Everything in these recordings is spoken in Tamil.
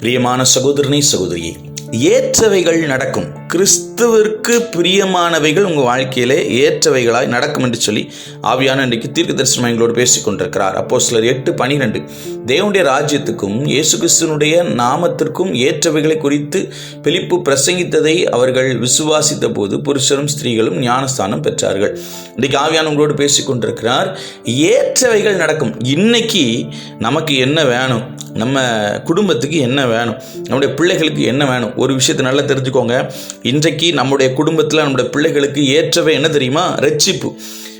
பிரியமான சகோதரனை சகோதரியே ஏற்றவைகள் நடக்கும். கிறிஸ்துவிற்கு பிரியமானவைகள் உங்கள் வாழ்க்கையிலே ஏற்றவைகளாய் நடக்கும் என்று சொல்லி ஆவியான இன்றைக்கு தீர்க்க தரிசனம் எங்களோடு பேசிக் கொண்டிருக்கிறார். அப்போ சிலர் எட்டு பனிரெண்டு. தேவனுடைய ராஜ்யத்துக்கும் இயேசு கிறிஸ்துனுடைய நாமத்திற்கும் ஏற்றவைகளை குறித்து பிலிப்பு பிரசங்கித்ததை அவர்கள் விசுவாசித்த போது புருஷரும் ஸ்திரீகளும் ஞானஸ்தானம் பெற்றார்கள். இன்றைக்கு ஆவியான உங்களோடு பேசிக் கொண்டிருக்கிறார். ஏற்றவைகள் நடக்கும். இன்னைக்கு நமக்கு என்ன வேணும்? நம்ம குடும்பத்துக்கு என்ன வேணும்? நம்முடைய பிள்ளைகளுக்கு என்ன வேணும்? ஒரு விஷயத்தை நல்லா தெரிஞ்சுக்கோங்க. இன்றைக்கு நம்முடைய குடும்பத்தில் நம்முடைய பிள்ளைகளுக்கு ஏற்றவை என்ன தெரியுமா? ரட்சிப்பு.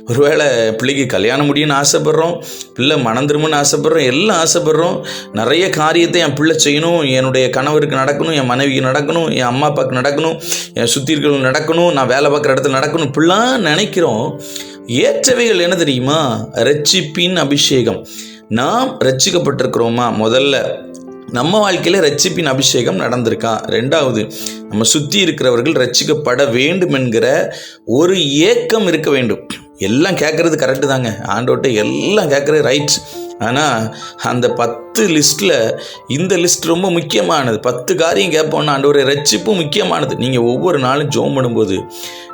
ஒருவேளை பிள்ளைக்கு கல்யாணம் முடியும்னு ஆசைப்பட்றோம் பிள்ளை மனம் திரும்புன்னு ஆசைப்பட்றோம் எல்லாம் ஆசைப்பட்றோம். நிறைய காரியத்தை என் பிள்ளை செய்யணும் என்னுடைய கணவருக்கு நடக்கணும் என் மனைவிக்கு நடக்கணும் என் அம்மா அப்பாவுக்கு நடக்கணும் என் சுற்றி இருக்கிறவங்க நடக்கணும் நான் வேலை பார்க்குற இடத்துல நடக்கணும் இப்படிலாம் நினைக்கிறோம். ஏற்றவைகள் என்ன தெரியுமா? ரட்சிப்பின் அபிஷேகம். நாம் ரட்சிக்கப்பட்டிருக்கிறோமா? முதல்ல நம்ம வாழ்க்கையில் ரட்சிப்பின் அபிஷேகம் நடந்திருக்கா? ரெண்டாவது நம்ம சுற்றி இருக்கிறவர்கள் ரட்சிக்கப்பட வேண்டும் என்கிற ஒரு ஏக்கம் இருக்க வேண்டும். எல்லாம் கேட்குறது கரெக்டு தாங்க. ஆண்டோட்ட எல்லாம் கேட்குறது ரைட்ஸ் ஆனால் அந்த பத்து லிஸ்ட்டில் இந்த லிஸ்ட் ரொம்ப முக்கியமானது. பத்து காரியம் கேட்போம்னா ஒரு ரட்சிப்பும் முக்கியமானது. நீங்கள் ஒவ்வொரு நாளும் ஜோம் பண்ணும்போது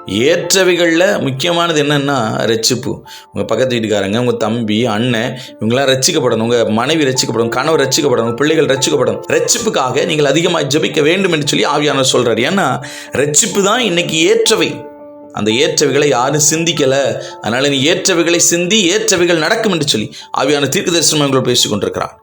ஏற்றவைகளில் முக்கியமானது என்னென்னா ரட்சிப்பு. உங்கள் பக்கத்து வீட்டுக்காரங்க உங்கள் தம்பி அண்ணன் இவங்களாம் ரட்சிக்கப்படணும். உங்கள் மனைவி ரட்சிக்கப்படணும் கணவர் ரட்சிக்கப்படணும் பிள்ளைகள் ரட்சிக்கப்படணும். ரட்சிப்புக்காக நீங்கள் அதிகமாக ஜெபிக்க வேண்டும் என்று சொல்லி ஆவியானவர் சொல்கிறார் ஏன்னா ரட்சிப்பு தான் இன்னைக்கு ஏற்றவை. அந்த ஏற்றவைகளை யாரும் சிந்திக்கலை. அதனால் நீ ஏற்றவைகளை சிந்தி ஏற்றவைகள் நடக்கும் என்று சொல்லி ஆவியான தீர்க்க தரிசனம் எங்களோடு பேசிக் கொண்டிருக்கிறான்